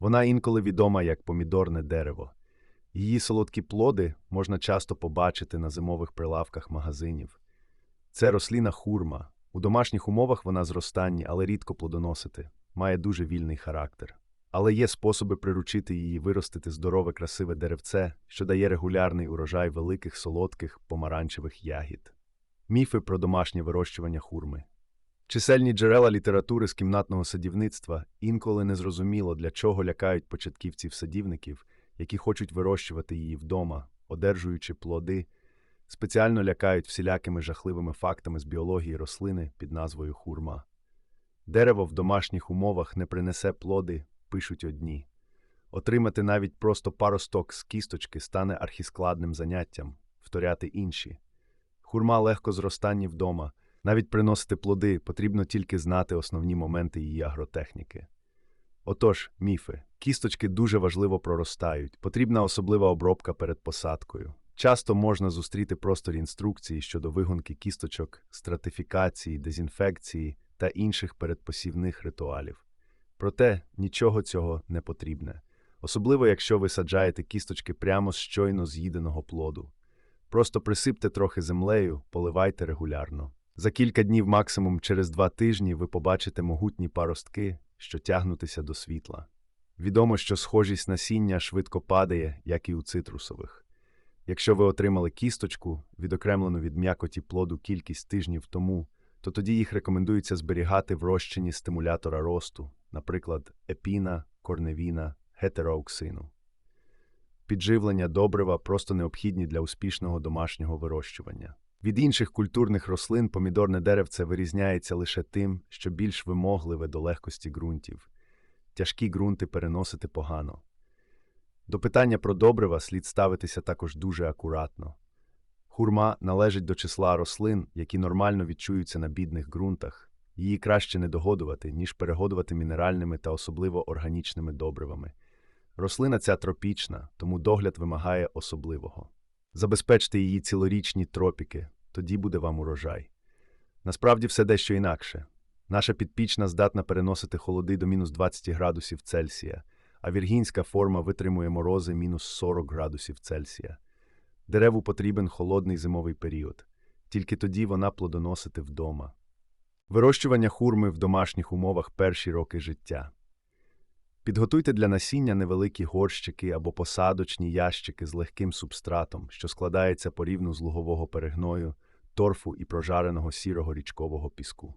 Вона інколи відома як помідорне дерево. Її солодкі плоди можна часто побачити на зимових прилавках магазинів. Це рослина хурма. У домашніх умовах вона зростанні, але рідко плодоносити, має дуже вільний характер. Але є способи приручити її виростити здорове красиве деревце, що дає регулярний урожай великих солодких помаранчевих ягід. Міфи про домашнє вирощування хурми. Чисельні джерела літератури з кімнатного садівництва інколи не зрозуміло, для чого лякають початківців-садівників, які хочуть вирощувати її вдома, одержуючи плоди, спеціально лякають всілякими жахливими фактами з біології рослини під назвою хурма. Дерево в домашніх умовах не принесе плоди, пишуть одні. Отримати навіть просто паросток з кісточки стане архіскладним заняттям, вторяти інші. Хурма легко зростанні вдома. Навіть приносити плоди потрібно тільки знати основні моменти її агротехніки. Отож, міфи. Кісточки дуже важливо проростають, потрібна особлива обробка перед посадкою. Часто можна зустріти просторі інструкції щодо вигонки кісточок, стратифікації, дезінфекції та інших передпосівних ритуалів. Проте нічого цього не потрібне, особливо якщо ви саджаєте кісточки прямо з щойно з'їденого плоду. Просто присипте трохи землею, поливайте регулярно. За кілька днів, максимум через два тижні, ви побачите могутні паростки, що тягнутися до світла. Відомо, що схожість насіння швидко падає, як і у цитрусових. Якщо ви отримали кісточку, відокремлену від м'якоті плоду кількість тижнів тому, то тоді їх рекомендується зберігати в розчині стимулятора росту, наприклад, епіна, корневіна, гетерооксину. Підживлення добрива просто необхідні для успішного домашнього вирощування. Від інших культурних рослин помідорне деревце вирізняється лише тим, що більш вимогливе до легкості ґрунтів. Тяжкі ґрунти переносити погано. До питання про добрива слід ставитися також дуже акуратно. Хурма належить до числа рослин, які нормально відчуються на бідних ґрунтах. Її краще не догодувати, ніж перегодувати мінеральними та особливо органічними добривами. Рослина ця тропічна, тому догляд вимагає особливого. Забезпечте її цілорічні тропіки, тоді буде вам урожай. Насправді все дещо інакше. Наша підпічна здатна переносити холоди до мінус 20 градусів Цельсія, а віргінська форма витримує морози мінус 40 градусів Цельсія. Дереву потрібен холодний зимовий період, тільки тоді вона плодоносити вдома. Вирощування хурми в домашніх умовах перші роки життя. Підготуйте для насіння невеликі горщики або посадочні ящики з легким субстратом, що складається порівну з лугового перегною, торфу і прожареного сірого річкового піску.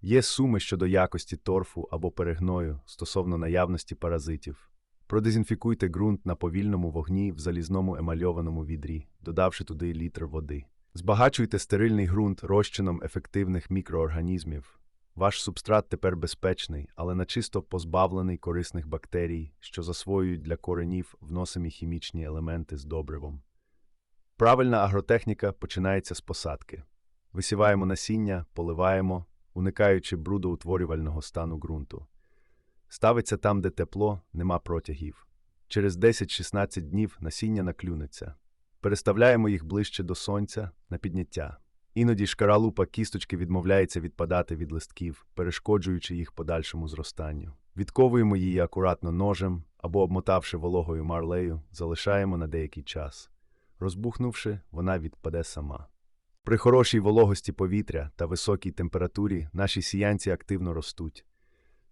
Є суми щодо якості торфу або перегною стосовно наявності паразитів. Продезінфікуйте ґрунт на повільному вогні в залізному емальованому відрі, додавши туди літр води. Збагачуйте стерильний ґрунт розчином ефективних мікроорганізмів. Ваш субстрат тепер безпечний, але начисто позбавлений корисних бактерій, що засвоюють для коренів вносимі хімічні елементи з добривом. Правильна агротехніка починається з посадки. Висіваємо насіння, поливаємо, уникаючи брудоутворювального стану ґрунту. Ставиться там, де тепло, нема протягів. Через 10-16 днів насіння наклюнеться. Переставляємо їх ближче до сонця на підняття. Іноді шкаралупа кісточки відмовляється відпадати від листків, перешкоджуючи їх подальшому зростанню. Відковуємо її акуратно ножем або, обмотавши вологою марлею, залишаємо на деякий час. Розбухнувши, вона відпаде сама. При хорошій вологості повітря та високій температурі наші сіянці активно ростуть.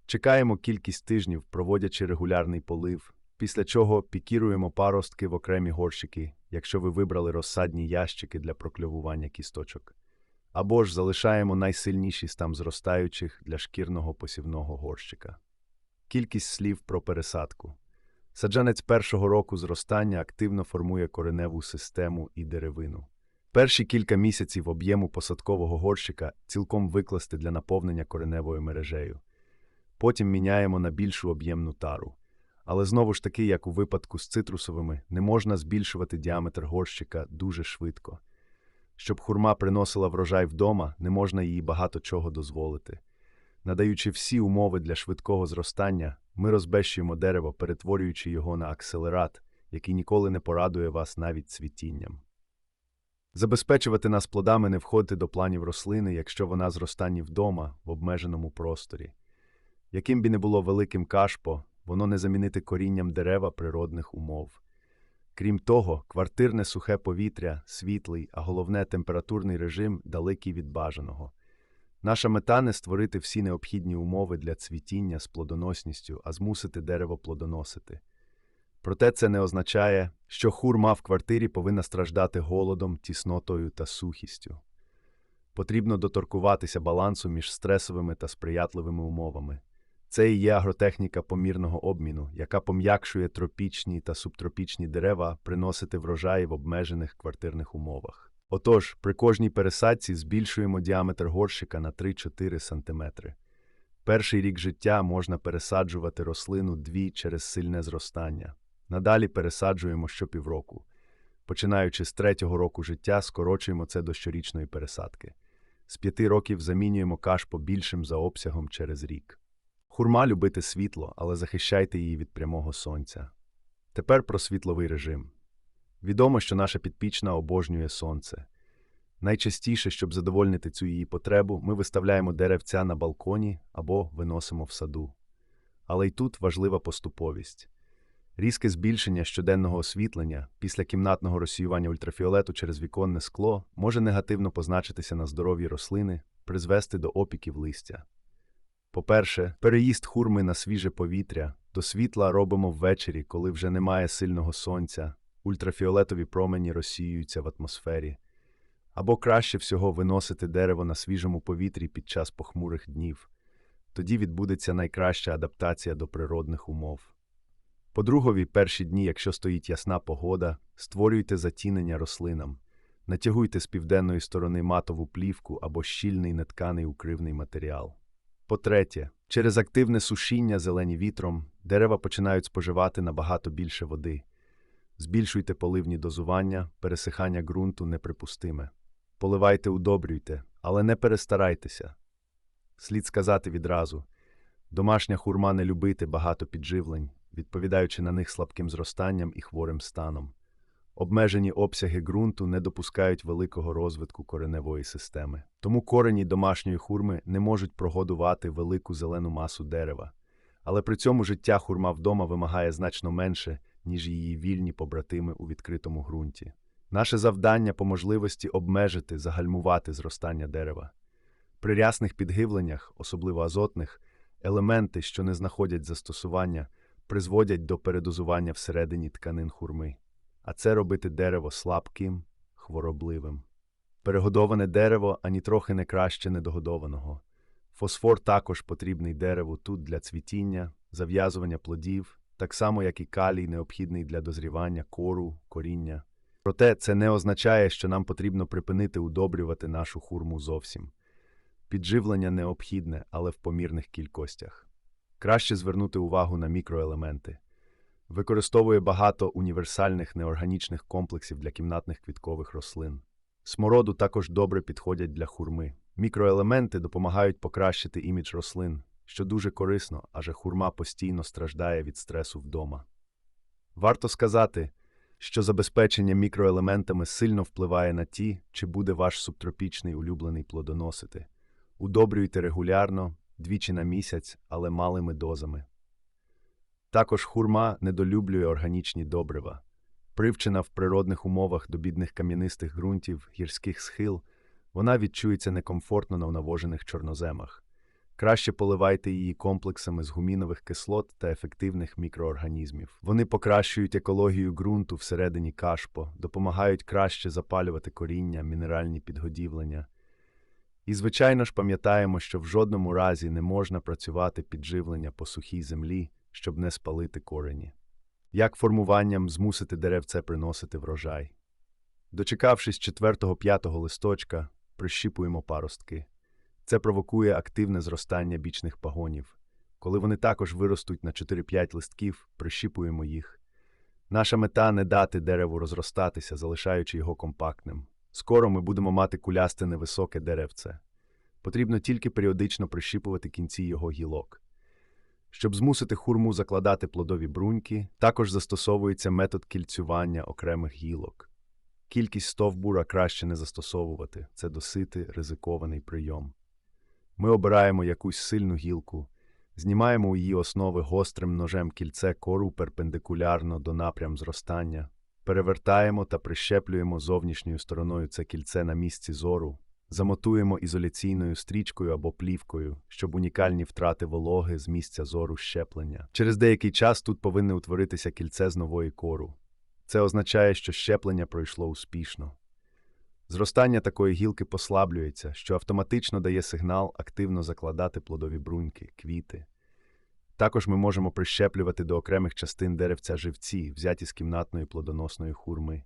Чекаємо кількість тижнів, проводячи регулярний полив, після чого пікіруємо паростки в окремі горщики, якщо ви вибрали розсадні ящики для прокльовування кісточок, або ж залишаємо найсильніші там зростаючих для шкірного посівного горщика. Кількість слів про пересадку. Саджанець першого року зростання активно формує кореневу систему і деревину. Перші кілька місяців об'єму посадкового горщика цілком викласти для наповнення кореневою мережею. Потім міняємо на більшу об'ємну тару. Але знову ж таки, як у випадку з цитрусовими, не можна збільшувати діаметр горщика дуже швидко. Щоб хурма приносила врожай вдома, не можна їй багато чого дозволити. Надаючи всі умови для швидкого зростання, ми розбещуємо дерево, перетворюючи його на акселерат, який ніколи не порадує вас навіть цвітінням. Забезпечувати нас плодами не входити до планів рослини, якщо вона зростанні вдома в обмеженому просторі. Яким би не було великим кашпо, воно не замінити корінням дерева природних умов. Крім того, квартирне сухе повітря, світлий, а головне температурний режим далекий від бажаного. Наша мета не створити всі необхідні умови для цвітіння з плодоносністю, а змусити дерево плодоносити. Проте це не означає, що хурма в квартирі повинна страждати голодом, тіснотою та сухістю. Потрібно доторкуватися балансу між стресовими та сприятливими умовами. Це і є агротехніка помірного обміну, яка пом'якшує тропічні та субтропічні дерева приносити врожаї в обмежених квартирних умовах. Отож, при кожній пересадці збільшуємо діаметр горщика на 3-4 см. Перший рік життя можна пересаджувати рослину дві через сильне зростання. Надалі пересаджуємо щопівроку. Починаючи з третього року життя, скорочуємо це до щорічної пересадки. З п'яти років замінюємо кашпо більшим за обсягом через рік. Хурма любити світло, але захищайте її від прямого сонця. Тепер про світловий режим. Відомо, що наша підпічна обожнює сонце. Найчастіше, щоб задовольнити цю її потребу, ми виставляємо деревця на балконі або виносимо в саду. Але й тут важлива поступовість. Різке збільшення щоденного освітлення після кімнатного розсіювання ультрафіолету через віконне скло може негативно позначитися на здоров'ї рослини, призвести до опіків листя. По-перше, переїзд хурми на свіже повітря до світла робимо ввечері, коли вже немає сильного сонця, ультрафіолетові промені розсіюються в атмосфері. Або краще всього виносити дерево на свіжому повітрі під час похмурих днів. Тоді відбудеться найкраща адаптація до природних умов. По-другові, перші дні, якщо стоїть ясна погода, створюйте затінення рослинам, натягуйте з південної сторони матову плівку або щільний нетканий укривний матеріал. По-третє, через активне сушіння зелені вітром дерева починають споживати набагато більше води. Збільшуйте поливні дозування, пересихання ґрунту неприпустиме. Поливайте, удобрюйте, але не перестарайтеся. Слід сказати відразу домашня хурма не любити багато підживлень, відповідаючи на них слабким зростанням і хворим станом. Обмежені обсяги ґрунту не допускають великого розвитку кореневої системи. Тому корені домашньої хурми не можуть прогодувати велику зелену масу дерева. Але при цьому життя хурма вдома вимагає значно менше, ніж її вільні побратими у відкритому ґрунті. Наше завдання по можливості обмежити, загальмувати зростання дерева. При рясних підгивленнях, особливо азотних, елементи, що не знаходять застосування, призводять до передозування всередині тканин хурми а це робити дерево слабким, хворобливим. Перегодоване дерево ані трохи не краще недогодованого. Фосфор також потрібний дереву тут для цвітіння, зав'язування плодів, так само, як і калій, необхідний для дозрівання кору, коріння. Проте це не означає, що нам потрібно припинити удобрювати нашу хурму зовсім. Підживлення необхідне, але в помірних кількостях. Краще звернути увагу на мікроелементи. Використовує багато універсальних неорганічних комплексів для кімнатних квіткових рослин. Смороду також добре підходять для хурми. Мікроелементи допомагають покращити імідж рослин, що дуже корисно, адже хурма постійно страждає від стресу вдома. Варто сказати, що забезпечення мікроелементами сильно впливає на ті, чи буде ваш субтропічний улюблений плодоносити. Удобрюйте регулярно, двічі на місяць, але малими дозами. Також хурма недолюблює органічні добрива. Привчена в природних умовах до бідних кам'янистих ґрунтів, гірських схил, вона відчується некомфортно на навожених чорноземах. Краще поливайте її комплексами з гумінових кислот та ефективних мікроорганізмів. Вони покращують екологію ґрунту всередині кашпо, допомагають краще запалювати коріння, мінеральні підгодівлення. І, звичайно ж, пам'ятаємо, що в жодному разі не можна працювати підживлення по сухій землі щоб не спалити корені. Як формуванням змусити деревце приносити врожай. Дочекавшись 4-5 листочка, прищіпуємо паростки. Це провокує активне зростання бічних пагонів. Коли вони також виростуть на 4-5 листків, прищіпуємо їх. Наша мета не дати дереву розростатися, залишаючи його компактним. Скоро ми будемо мати кулясте невисоке деревце. Потрібно тільки періодично прищіпувати кінці його гілок. Щоб змусити хурму закладати плодові бруньки, також застосовується метод кільцювання окремих гілок. Кількість стовбура краще не застосовувати це досити ризикований прийом. Ми обираємо якусь сильну гілку, Знімаємо у її основи гострим ножем кільце кору перпендикулярно до напрям зростання, перевертаємо та прищеплюємо зовнішньою стороною це кільце на місці зору, замотуємо ізоляційною стрічкою або плівкою, щоб унікальні втрати вологи з місця зору щеплення. Через деякий час тут повинне утворитися кільце з нової кору. Це означає, що щеплення пройшло успішно. Зростання такої гілки послаблюється, що автоматично дає сигнал активно закладати плодові бруньки, квіти. Також ми можемо прищеплювати до окремих частин деревця живці, взяті з кімнатної плодоносної хурми.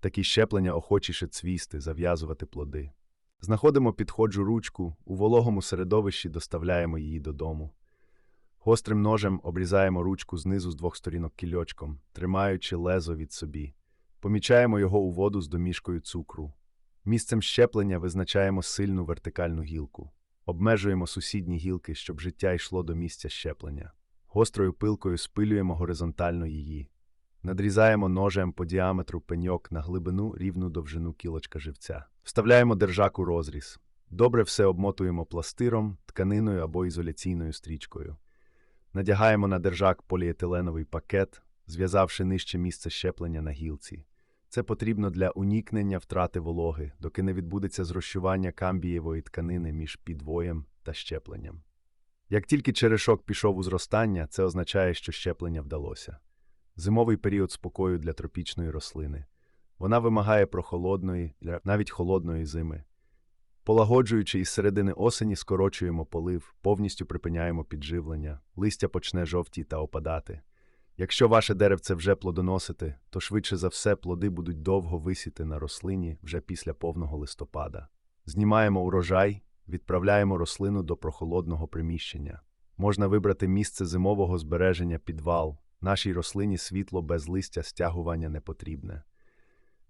Такі щеплення охочіше цвісти, зав'язувати плоди. Знаходимо підходжу ручку, у вологому середовищі доставляємо її додому. Гострим ножем обрізаємо ручку знизу з двох сторінок кільочком, тримаючи лезо від собі. Помічаємо його у воду з домішкою цукру. Місцем щеплення визначаємо сильну вертикальну гілку. Обмежуємо сусідні гілки, щоб життя йшло до місця щеплення. Гострою пилкою спилюємо горизонтально її. Надрізаємо ножем по діаметру пеньок на глибину рівну довжину кілочка живця. Вставляємо держак у розріз. Добре все обмотуємо пластиром, тканиною або ізоляційною стрічкою. Надягаємо на держак поліетиленовий пакет, зв'язавши нижче місце щеплення на гілці. Це потрібно для уникнення втрати вологи, доки не відбудеться зрощування камбієвої тканини між підвоєм та щепленням. Як тільки черешок пішов у зростання, це означає, що щеплення вдалося. Зимовий період спокою для тропічної рослини. Вона вимагає прохолодної, навіть холодної зими. Полагоджуючи із середини осені, скорочуємо полив, повністю припиняємо підживлення, листя почне жовті та опадати. Якщо ваше деревце вже плодоносите, то швидше за все плоди будуть довго висіти на рослині вже після повного листопада. Знімаємо урожай, відправляємо рослину до прохолодного приміщення. Можна вибрати місце зимового збереження підвал. Нашій рослині світло без листя стягування не потрібне.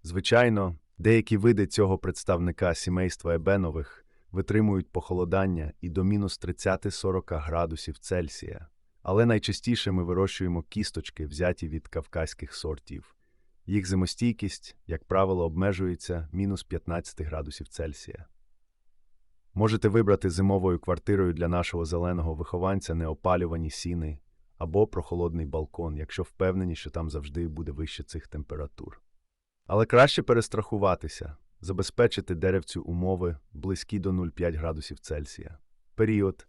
Звичайно, деякі види цього представника сімейства ебенових витримують похолодання і до мінус 30-40 градусів Цельсія. Але найчастіше ми вирощуємо кісточки, взяті від кавказьких сортів. Їх зимостійкість, як правило, обмежується мінус 15 градусів Цельсія. Можете вибрати зимовою квартирою для нашого зеленого вихованця неопалювані сіни або прохолодний балкон, якщо впевнені, що там завжди буде вище цих температур. Але краще перестрахуватися, забезпечити деревцю умови близькі до 0,5 градусів Цельсія. Період